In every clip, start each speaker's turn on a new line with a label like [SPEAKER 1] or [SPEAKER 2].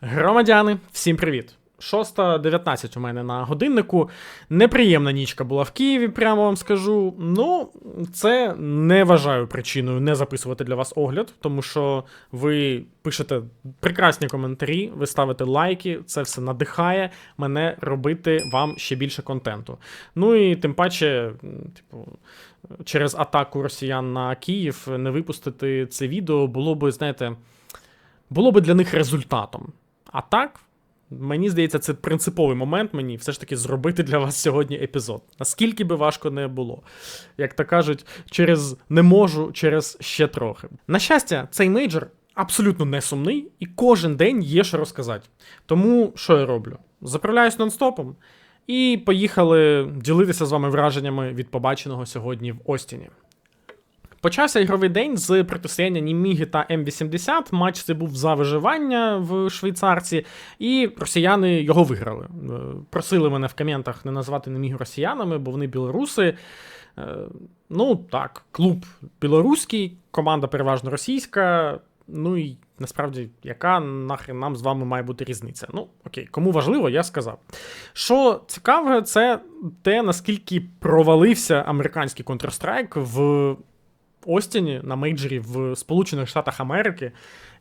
[SPEAKER 1] Громадяни, всім привіт! 6.19 у мене на годиннику. Неприємна нічка була в Києві, прямо вам скажу. Ну, це не вважаю причиною не записувати для вас огляд, тому що ви пишете прекрасні коментарі, ви ставите лайки, це все надихає мене робити вам ще більше контенту. Ну і тим паче, типу. Через атаку росіян на Київ не випустити це відео було би, знаєте, було би для них результатом. А так, мені здається, це принциповий момент мені все ж таки зробити для вас сьогодні епізод. Наскільки би важко не було. Як то кажуть, через не можу, через ще трохи. На щастя, цей мейджор абсолютно не сумний, і кожен день є що розказати. Тому що я роблю? Заправляюсь нон-стопом і поїхали ділитися з вами враженнями від побаченого сьогодні в Остіні. Почався ігровий день з протистояння Німіги та М80. Матч це був за виживання в швейцарці, і росіяни його виграли. Е, Просили мене в коментах не назвати Німігу росіянами, бо вони білоруси. Е, Ну так, клуб білоруський, команда переважно російська. Ну і насправді, яка нахрен нам з вами має бути різниця? Ну, окей, кому важливо, я сказав. Що цікаве, це те, наскільки провалився американський Counter-Strike в Остіні на мейджорі в Сполучених Штатах Америки.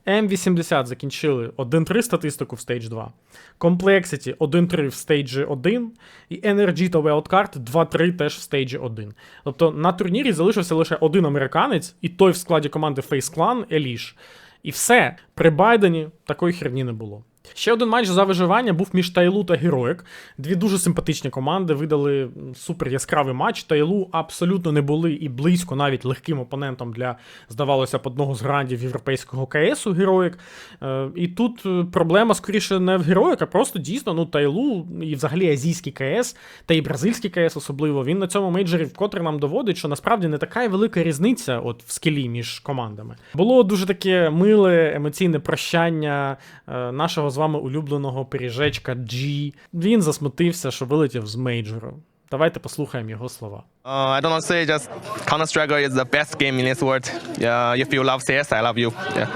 [SPEAKER 1] М80 закінчили 1-3 статистику в Stage 2, Complexity 1-3 в Stage 1 і Energy та Wildcard 2-3 теж в Stage 1. Тобто на турнірі залишився лише один американець, і той в складі команди Face Clan Еліш. І все, при Байдені такої херні не було. Ще один матч за виживання був між Тайлу та Героїк. Дві дуже симпатичні команди видали супер яскравий матч. Тайлу абсолютно не були і близько навіть легким опонентом для, здавалося б, одного з грандів європейського КСу Героїк. Е, і тут е, проблема скоріше не в Героїк, а просто дійсно ну, Тайлу і взагалі азійський КС, та і бразильський КС особливо. Він на цьому мейджорі вкотре нам доводить, що насправді не така велика різниця от в скілі між командами. Було дуже таке миле емоційне прощання е, нашого з вами улюбленого пиріжечка G. Він засмутився, що вилетів з мейджору. Давайте послухаємо його слова.
[SPEAKER 2] Uh, I don't say just Counter Strike is the best game in this world. Yeah, if you love CS, I love you. Yeah.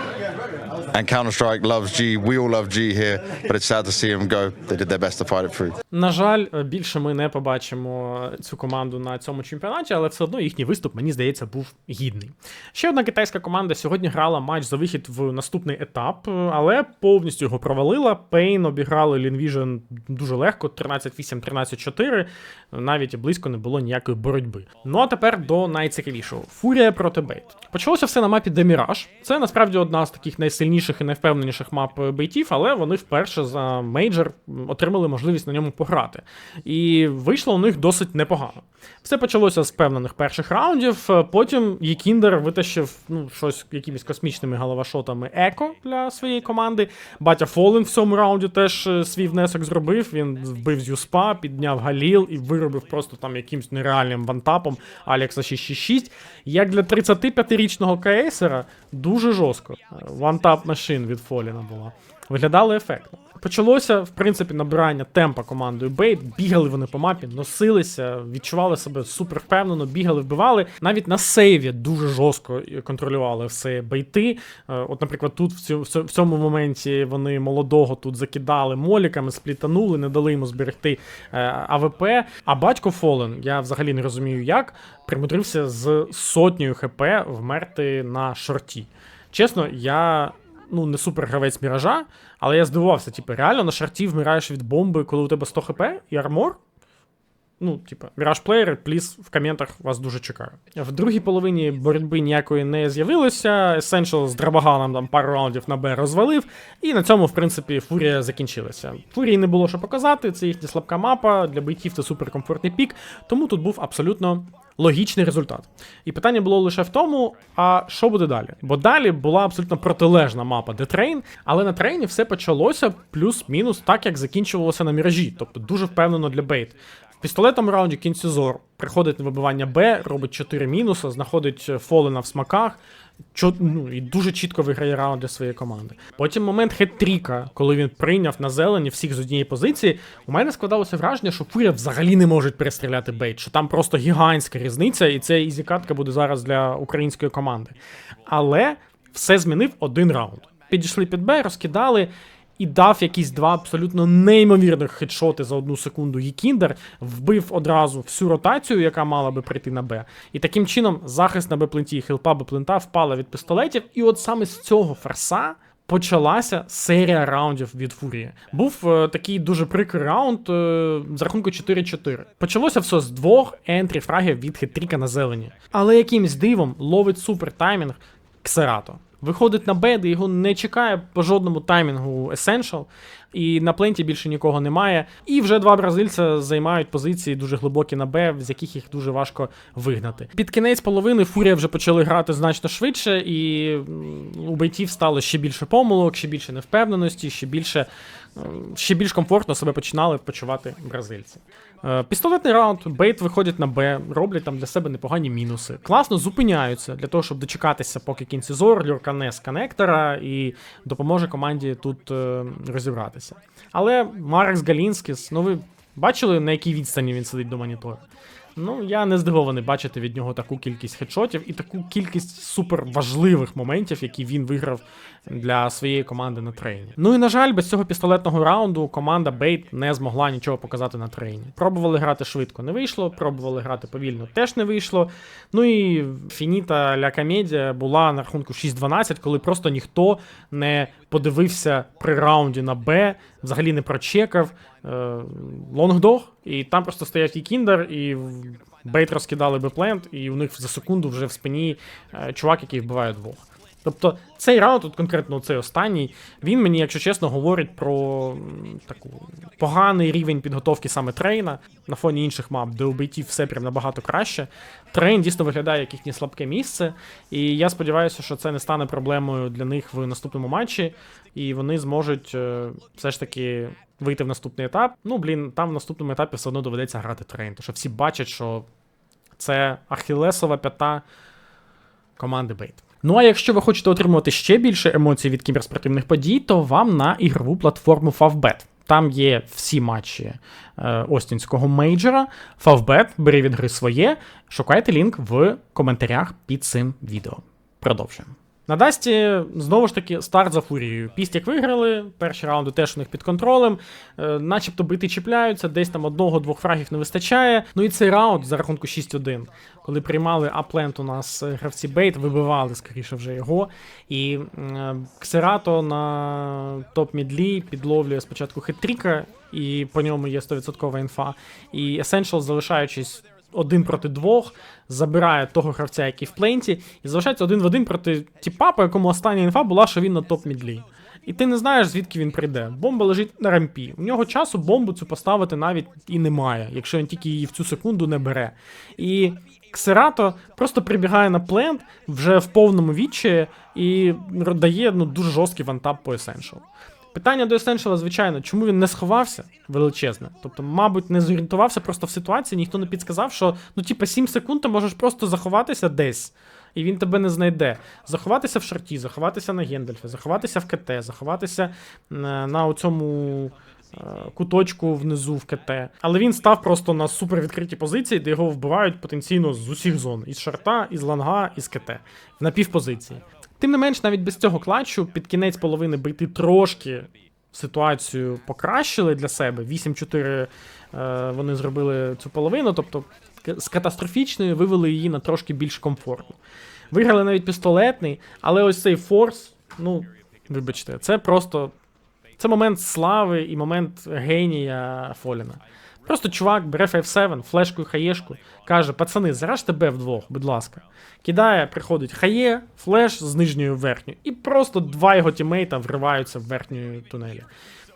[SPEAKER 3] And Counter Strike loves G. We all love G here, but it's sad to see him go. They did their best to fight it through.
[SPEAKER 1] На жаль, більше ми не побачимо цю команду на цьому чемпіонаті, але все одно їхній виступ, мені здається, був гідний. Ще одна китайська команда сьогодні грала матч за вихід в наступний етап, але повністю його провалила. Пейн обіграли Лінвіжн дуже легко, 13-8, 13-4. Навіть близько не було ніякої боротьби. Ну а тепер до найцікавішого: Фурія проти Бейт. Почалося все на мапі Деміраж. Це насправді одна з таких найсильніших і найвпевненіших мап бейтів, але вони вперше за мейджор отримали можливість на ньому пограти. І вийшло у них досить непогано. Все почалося з певнених перших раундів. Потім Єкіндер витащив ну, щось якимись космічними головашотами еко для своєї команди. Батя Фолен в цьому раунді теж е, свій внесок зробив. Він вбив з Юспа, підняв Галіл і виробив просто там якимсь нереальним вантапом Алекса 666. Як для 35-річного кейсера, дуже жорстко. Вантап машин від Фоліна була. Виглядало ефектно. Почалося, в принципі, набирання темпа командою Бейт. Бігали вони по мапі, носилися, відчували себе супер впевнено, бігали, вбивали. Навіть на сейві дуже жорстко контролювали все бейти. Е, От, наприклад, тут в цьому, моменті вони молодого тут закидали моліками, сплітанули, не дали йому зберегти е, АВП. А батько Фолен, я взагалі не розумію як, примудрився з сотнею ХП вмерти на шорті. Чесно, я ну, не супер гравець міража, але я здивувався, типу, реально на шарті вмираєш від бомби, коли у тебе 100 хп і армор. Ну, типа, міраж плеєри, пліс в коментах вас дуже чекаю. В другій половині боротьби ніякої не з'явилося. Essential з Драбаганом там пару раундів на Б розвалив. І на цьому, в принципі, фурія закінчилася. Фурії не було що показати, це їхня слабка мапа, для бийтів це суперкомфортний пік, тому тут був абсолютно логічний результат. І питання було лише в тому, а що буде далі? Бо далі була абсолютно протилежна мапа де трейн, але на трейні все почалося плюс-мінус так, як закінчувалося на міражі, тобто дуже впевнено для бейт. В пістолетному раунді кінцізор приходить на вибивання Б, робить 4 мінуси, знаходить е, Фолена в смаках. Чо, ну, і дуже чітко виграє раунд для своєї команди. Потім момент хет-тріка, коли він прийняв на зелені всіх з однієї позиції. У мене складалося враження, що Фурія взагалі не можуть перестріляти бейт, що там просто гігантська різниця, і це ізі-катка буде зараз для української команди. Але все змінив один раунд. Підійшли під Б, розкидали. І дав якісь два абсолютно неймовірних хедшоти за одну секунду. Гікіндер вбив одразу всю ротацію, яка мала би прийти на Б. І таким чином захист на Б-пленті і хілпа Б-плента впала від пістолетів. І от саме з цього фарса. Почалася серія раундів від Фурії. Був е, такий дуже прикрий раунд е, з рахунку 4-4. Почалося все з двох ентрі фрагів від хитріка на зелені. Але якимсь дивом ловить супер таймінг Ксерато. Виходить на Б, де його не чекає по жодному таймінгу Essential, і на пленті більше нікого немає. І вже два бразильця займають позиції дуже глибокі на Б, з яких їх дуже важко вигнати. Під кінець половини Фурія вже почали грати значно швидше, і у бейтів стало ще більше помилок, ще більше невпевненості, ще більше. Ще більш комфортно себе починали почувати бразильці. Е, Пістолетний раунд, бейт виходять на Б, роблять там для себе непогані мінуси. Класно зупиняються для того, щоб дочекатися, поки кінцезор люркане з коннектора і допоможе команді тут е, розібратися. Але Марекс Галінскіс, ну ви бачили, на якій відстані він сидить до монітора? Ну, я не здивований бачити від нього таку кількість хедшотів і таку кількість супер важливих моментів, які він виграв для своєї команди на трейні. Ну і на жаль, без цього пістолетного раунду команда Бейт не змогла нічого показати на трейні. Пробували грати швидко, не вийшло. Пробували грати повільно, теж не вийшло. Ну і фініта ля комедія була на рахунку 6-12, коли просто ніхто не подивився при раунді на Б, взагалі не прочекав е, лонгдог, і там просто стояв і кіндер, і Бейт розкидали Б-плент, і у них за секунду вже в спині е, чувак, який вбиває двох. Тобто цей раунд, от конкретно цей останній, він мені, якщо чесно, говорить про таку поганий рівень підготовки саме трейна на фоні інших мап, де у бейтів все прям набагато краще. Трейн дійсно виглядає як їхнє слабке місце, і я сподіваюся, що це не стане проблемою для них в наступному матчі, і вони зможуть е, все ж таки вийти в наступний етап. Ну, блін, там в наступному етапі все одно доведеться грати трейн, тому що всі бачать, що це ахілесова п'ята команди Бейт. Ну а якщо ви хочете отримувати ще більше емоцій від кіберспортивних подій, то вам на ігрову платформу Favbet. Там є всі матчі е, Остінського мейджора. Favbet, бери від гри своє. Шукайте лінк в коментарях під цим відео. Продовжуємо. На Дасті знову ж таки старт за фурією. Пістік виграли, перші раунди теж у них під контролем, е, начебто бити чіпляються, десь там одного-двох фрагів не вистачає. Ну і цей раунд за рахунку 6-1, коли приймали аплент у нас е, гравці Бейт, вибивали скоріше вже його. І е, Ксерато на топ-мідлі підловлює спочатку хитріка, і по ньому є 100% інфа. І Essential, залишаючись один проти двох, забирає того гравця, який в пленті, і залишається один в один проти тіпа, по якому остання інфа була, що він на топ-мідлі. І ти не знаєш, звідки він прийде. Бомба лежить на рампі. У нього часу бомбу цю поставити навіть і немає, якщо він тільки її в цю секунду не бере. І Ксерато просто прибігає на плент вже в повному відчаї і дає ну, дуже жорсткий вантап по Essential. Питання до Essential, звичайно, чому він не сховався величезне. Тобто, мабуть, не зорієнтувався просто в ситуації, ніхто не підсказав, що ну, типа, 7 секунд ти можеш просто заховатися десь, і він тебе не знайде. Заховатися в шарті, заховатися на Гендальфі, заховатися в КТ, заховатися е, на цьому куточку внизу в КТ. Але він став просто на супер відкритій позиції, де його вбивають потенційно з усіх зон: із шарта, із ланга, із КТ. В напівпозиції. Тим не менш, навіть без цього клатчу під кінець половини бити трошки ситуацію покращили для себе. 8-4 е, вони зробили цю половину, тобто з катастрофічної вивели її на трошки більш комфортну. Виграли навіть пістолетний, але ось цей форс, ну, вибачте, це просто. Це момент слави і момент генія Фоліна. Просто чувак бере 5-7, флешку і хаєшку, каже: пацани, зараж тебе вдвох, будь ласка. Кидає, приходить хає, флеш з нижньою в верхню, і просто два його тімейта вриваються в верхню тунелі.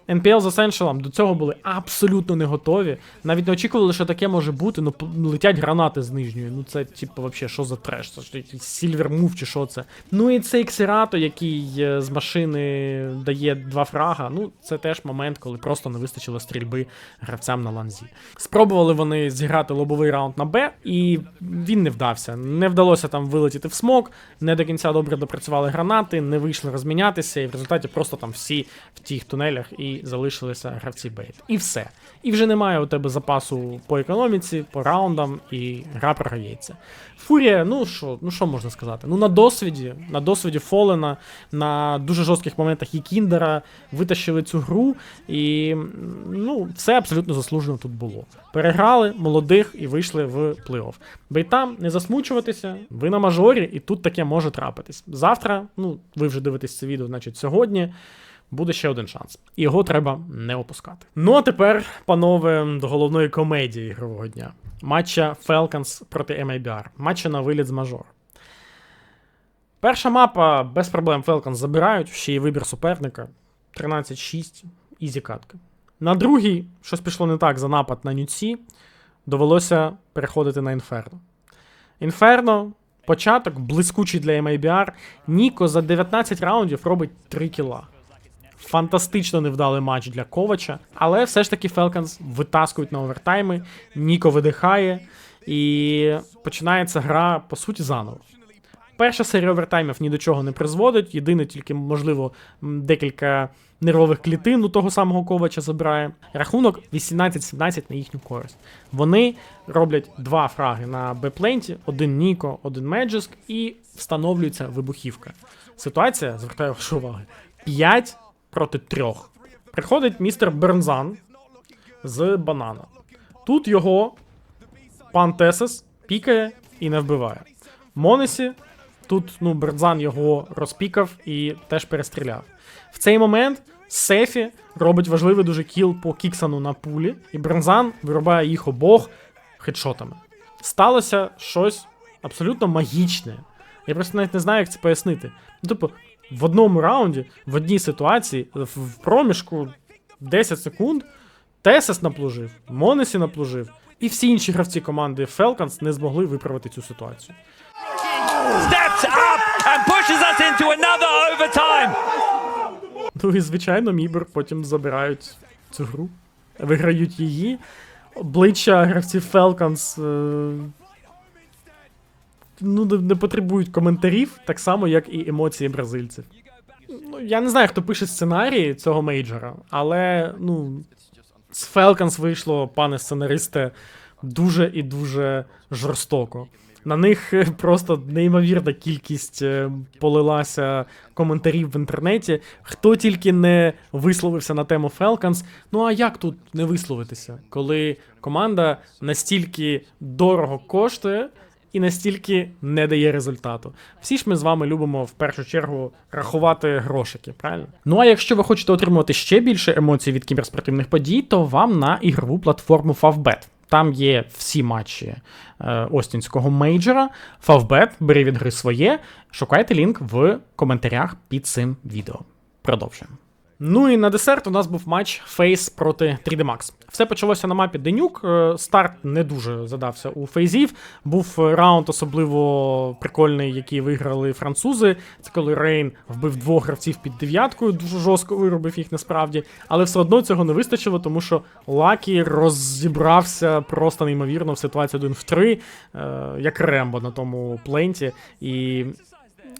[SPEAKER 1] NPL з Essential до цього були абсолютно не готові. Навіть не очікували, що таке може бути. Ну, летять гранати з нижньої. Ну це, типу, вообще, що за треш? Це ж якийсь Silver Move чи що це. Ну і цей Ксерато, який е, з машини дає два фрага. Ну, це теж момент, коли просто не вистачило стрільби гравцям на ланзі. Спробували вони зіграти лобовий раунд на Б, і він не вдався. Не вдалося там вилетіти в смок, не до кінця добре допрацювали гранати, не вийшли розмінятися, і в результаті просто там всі в тих тунелях і залишилися гравці бейт. І все. І вже немає у тебе запасу по економіці, по раундам, і гра програється. Фурія, ну що, ну що можна сказати? Ну на досвіді, на досвіді Фолена, на дуже жорстких моментах і Кіндера витащили цю гру, і ну, все абсолютно заслужено тут було. Переграли молодих і вийшли в плей-офф. Бейтам не засмучуватися, ви на мажорі, і тут таке може трапитись. Завтра, ну, ви вже дивитесь це відео, значить, сьогодні. Буде ще один шанс. І його треба не опускати. Ну а тепер, панове, до головної комедії ігрового дня. Матча Falcons проти MIBR. Матча на виліт з мажор. Перша мапа без проблем Falcons забирають, ще й вибір суперника. 13-6, ізі катка. На другій щось пішло не так за напад на нюці. Довелося переходити на Інферно. Інферно, початок блискучий для MIBR. Ніко за 19 раундів робить 3 кіла. Фантастично невдалий матч для Ковача, але все ж таки Falcons витаскують на овертайми, Ніко видихає, і починається гра, по суті, заново. Перша серія овертаймів ні до чого не призводить. Єдине, тільки, можливо, декілька нервових клітин у того самого Ковача забирає. Рахунок 18-17 на їхню користь. Вони роблять два фраги на Б-пленті, один Ніко, один Меджиск, і встановлюється вибухівка. Ситуація, звертаю вашу увагу, 5 проти 3. Приходить містер Бернзан з банана. Тут його пан Тесес пікає і не вбиває. Монесі тут ну, Бернзан його розпікав і теж перестріляв. В цей момент Сефі робить важливий дуже кіл по Кіксану на пулі, і Бернзан вирубає їх обох хедшотами. Сталося щось абсолютно магічне. Я просто навіть не знаю, як це пояснити. Ну, типу, в одному раунді, в одній ситуації, в проміжку 10 секунд Тесес наплужив, Монесі наплужив, і всі інші гравці команди Falcons не змогли виправити цю ситуацію. Ну і звичайно, Мібер потім забирають цю гру, виграють її. Обличчя гравців Falcons е, ну, не, потребують коментарів, так само, як і емоції бразильців. Ну, я не знаю, хто пише сценарії цього мейджора, але ну, з Falcons вийшло, пане сценаристе, дуже і дуже жорстоко. На них е, просто неймовірна кількість е, полилася коментарів в інтернеті. Хто тільки не висловився на тему Falcons. Ну а як тут не висловитися, коли команда настільки дорого коштує і настільки не дає результату? Всі ж ми з вами любимо в першу чергу рахувати грошики, правильно? Ну а якщо ви хочете отримувати ще більше емоцій від кіберспортивних подій, то вам на ігрову платформу Favbet. Там є всі матчі е, Остінського мейджора. Favbet, бери від гри своє. Шукайте лінк в коментарях під цим відео. Продовжуємо. Ну і на десерт у нас був матч Фейс проти 3D Max. Все почалося на мапі Денюк. Е, Старт не дуже задався у фейзів. Був раунд особливо прикольний, який виграли французи. Це коли Рейн вбив двох гравців під дев'яткою, дуже жорстко виробив їх насправді. Але все одно цього не вистачило, тому що Лакі розібрався просто неймовірно в ситуації 1 в 3, е, як Рембо на тому пленті. І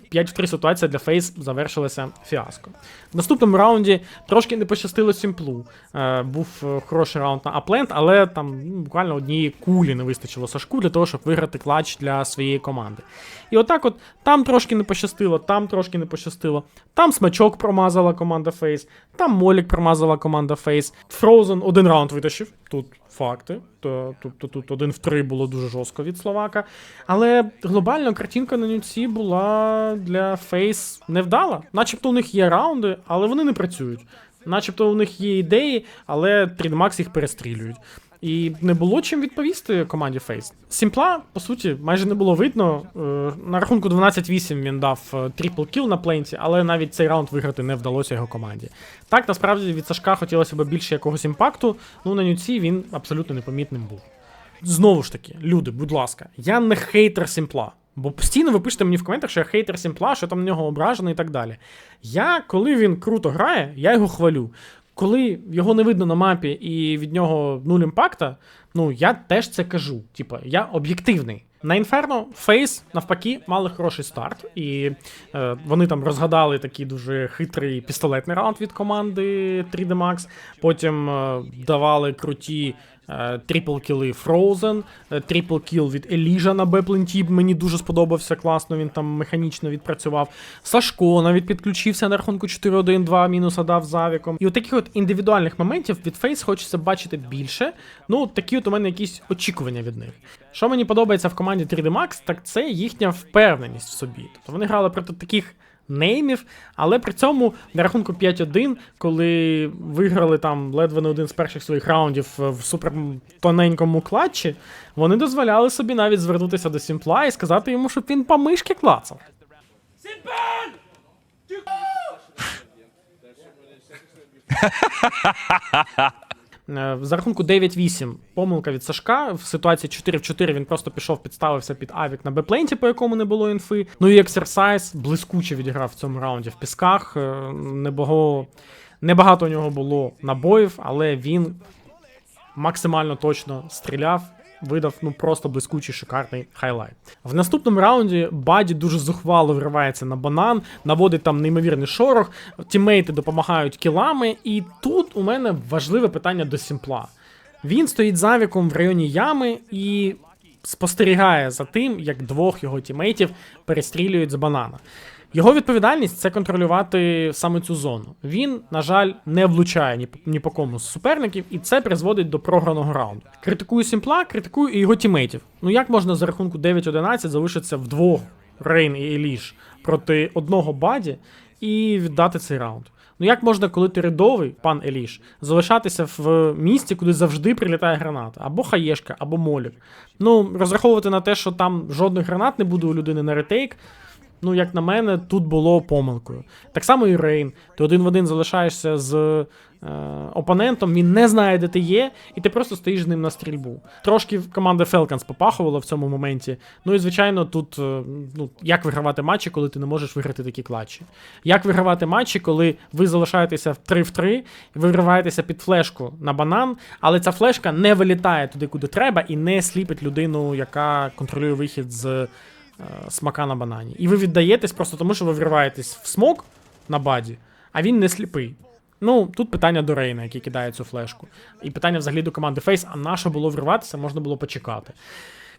[SPEAKER 1] 5 в 3 ситуація для Фейс завершилася фіаско. В наступному раунді трошки не пощастило Сімплу. Е, був е, хороший раунд на Апленд, але там ну, буквально однієї кулі не вистачило Сашку для того, щоб виграти клатч для своєї команди. І отак, от там трошки не пощастило, там трошки не пощастило. Там смачок промазала команда Фейс, там Молік промазала команда Фейс. Фроузен один раунд витащив. Тут факти. Тобто тут один в три було дуже жорстко від Словака. Але глобально картинка на нюці була для Фейс невдала. Начебто у них є раунди, але вони не працюють. Начебто у них є ідеї, але 3D їх перестрілюють. І не було чим відповісти команді Фейс. Сімпла, по суті, майже не було видно. Е, На рахунку 12-8 він дав е, трипл кіл на пленті, але навіть цей раунд виграти не вдалося його команді. Так, насправді від Сашка хотілося б більше якогось імпакту. Ну на нюці він абсолютно непомітним був. Знову ж таки, люди, будь ласка, я не хейтер Сімпла. Бо постійно ви пишете мені в коментах, що я хейтер Сімпла, що там на нього ображений і так далі. Я, коли він круто грає, я його хвалю. Коли його не видно на мапі і від нього нуль імпакта, ну я теж це кажу. Типа, я об'єктивний. На Інферно Фейс навпаки мали хороший старт, і е, вони там розгадали такий дуже хитрий пістолетний раунд від команди 3D Max. Потім е, давали круті трипл кіли Frozen, е, трипл кіл від Еліжа на Бепленті. Мені дуже сподобався класно. Він там механічно відпрацював. Сашко навіть підключився на рахунку 4-1-2, мінуса дав завіком. І от таких от індивідуальних моментів від Фейс хочеться бачити більше. Ну, такі от у мене якісь очікування від них. Що мені подобається в команді 3D Max, так це їхня впевненість в собі. Тобто вони грали проти таких неймів, але при цьому на рахунку 5-1, коли виграли там ледве не один з перших своїх раундів в супер тоненькому клатчі, вони дозволяли собі навіть звернутися до Сімпла і сказати йому, щоб він по мишки клацав. Е, За рахунку 9-8 помилка від Сашка. В ситуації 4 в 4 він просто пішов, підставився під авік на бепленті, по якому не було інфи. Ну і ексерсайз блискуче відіграв в цьому раунді в пісках. Небого... Небаго... Небагато у нього було набоїв, але він максимально точно стріляв. Видав ну просто блискучий шикарний хайлайт. В наступному раунді Баді дуже зухвало вривається на банан, наводить там неймовірний шорох, тіммейти допомагають кілами. І тут у мене важливе питання до Сімпла. Він стоїть завіком в районі ями і спостерігає за тим, як двох його тімейтів перестрілюють з банана. Його відповідальність це контролювати саме цю зону. Він, на жаль, не влучає ні, ні по кому з суперників, і це призводить до програного раунду. Критикую Сімпла, критикую і його тімейтів. Ну як можна за рахунку 9-11 залишитися вдвох Рейн і Еліш проти одного баді і віддати цей раунд? Ну як можна, коли ти рядовий, пан Еліш, залишатися в місті, куди завжди прилітає граната, або хаєшка, або молік. Ну, розраховувати на те, що там жодних гранат не буде у людини на ретейк, ну, як на мене, тут було помилкою. Так само і Рейн. Ти один в один залишаєшся з е, опонентом, він не знає, де ти є, і ти просто стоїш з ним на стрільбу. Трошки команда Falcons попахувала в цьому моменті. Ну і звичайно, тут е, ну, як вигравати матчі, коли ти не можеш виграти такі клатчі. Як вигравати матчі, коли ви залишаєтеся в 3 в 3, ви вириваєтеся під флешку на банан, але ця флешка не вилітає туди, куди треба, і не сліпить людину, яка контролює вихід з смака на банані. І ви віддаєтесь просто тому, що ви вриваєтесь в смок на баді, а він не сліпий. Ну, тут питання до Рейна, який кидає цю флешку. І питання взагалі до команди Фейс, а на що було вриватися, можна було почекати.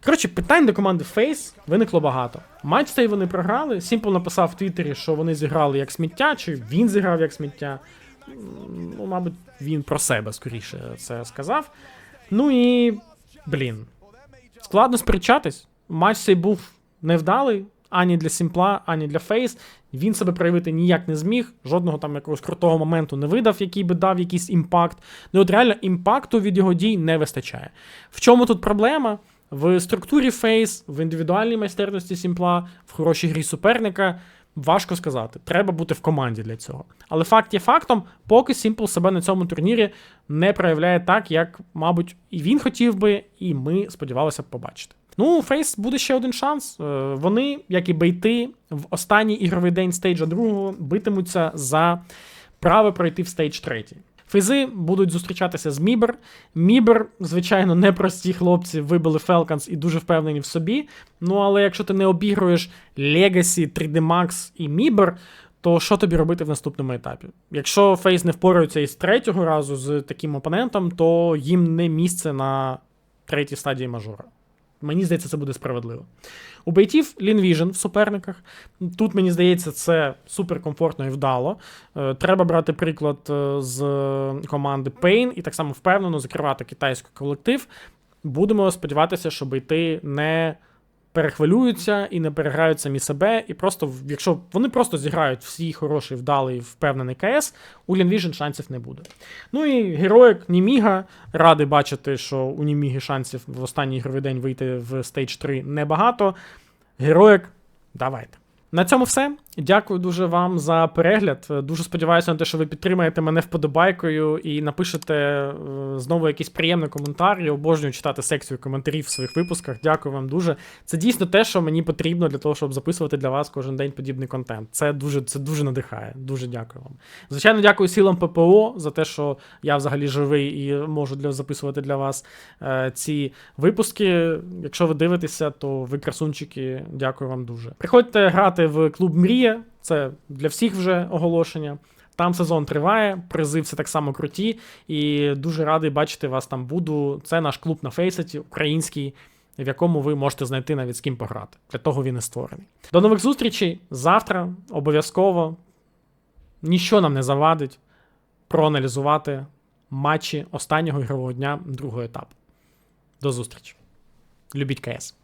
[SPEAKER 1] Коротше, питань до команди Фейс виникло багато. Матч цей вони програли. Сімпл написав в Твіттері, що вони зіграли як сміття, чи він зіграв як сміття. Ну, мабуть, він про себе скоріше це сказав. Ну і. Блін. Складно сперечатись. Матч цей був невдалий ані для Сімпла, ані для Фейс. Він себе проявити ніяк не зміг, жодного там якогось крутого моменту не видав, який би дав якийсь імпакт. Ну от реально імпакту від його дій не вистачає. В чому тут проблема? В структурі Фейс, в індивідуальній майстерності Сімпла, в хорошій грі суперника. Важко сказати, треба бути в команді для цього. Але факт є фактом, поки Сімпл себе на цьому турнірі не проявляє так, як, мабуть, і він хотів би, і ми сподівалися б побачити. Ну, Фейс буде ще один шанс. Е, Вони, як і бейти, в останній ігровий день стейджа другого битимуться за право пройти в стейдж третій. Фейзи будуть зустрічатися з Мібер. Мібер, звичайно, непрості хлопці вибили Falcons і дуже впевнені в собі. Ну але якщо ти не обігруєш Legacy, 3D Max і Мібер, то що тобі робити в наступному етапі? Якщо Фейс не впораються із третього разу з таким опонентом, то їм не місце на третій стадії мажора. Мені здається, це буде справедливо. У бейтів Лінвіжн в суперниках. Тут, мені здається, це суперкомфортно і вдало. Е, Треба брати приклад е, з команди Pain і так само впевнено закривати китайський колектив. Будемо сподіватися, що бейти не перехвилюються і не переграють самі себе. І просто, якщо вони просто зіграють всі хороший, вдалий, впевнений КС, у Лінвіжн шансів не буде. Ну і героїк Німіга. Радий бачити, що у Німіги шансів в останній ігровий день вийти в стейдж 3 небагато. Героїк, давайте. На цьому все. Дякую дуже вам за перегляд. Дуже сподіваюся на те, що ви підтримаєте мене вподобайкою і напишете е, знову якийсь приємний коментар. Я обожнюю читати секцію коментарів в своїх випусках. Дякую вам дуже. Це дійсно те, що мені потрібно для того, щоб записувати для вас кожен день подібний контент. Це дуже, це дуже надихає. Дуже дякую вам. Звичайно, дякую силам ППО за те, що я взагалі живий і можу для записувати для вас е, ці випуски. Якщо ви дивитеся, то ви красунчики. Дякую вам дуже. Приходьте грати в клуб Мрія. Це для всіх вже оголошення. Там сезон триває, призи все так само круті, і дуже радий бачити вас там буду. Це наш клуб на Фейсеті, український, в якому ви можете знайти навіть з ким пограти. Для того він і створений. До нових зустрічей завтра обов'язково. Ніщо нам не завадить проаналізувати матчі останнього ігрового дня другого етапу. До зустрічі. Любіть КС.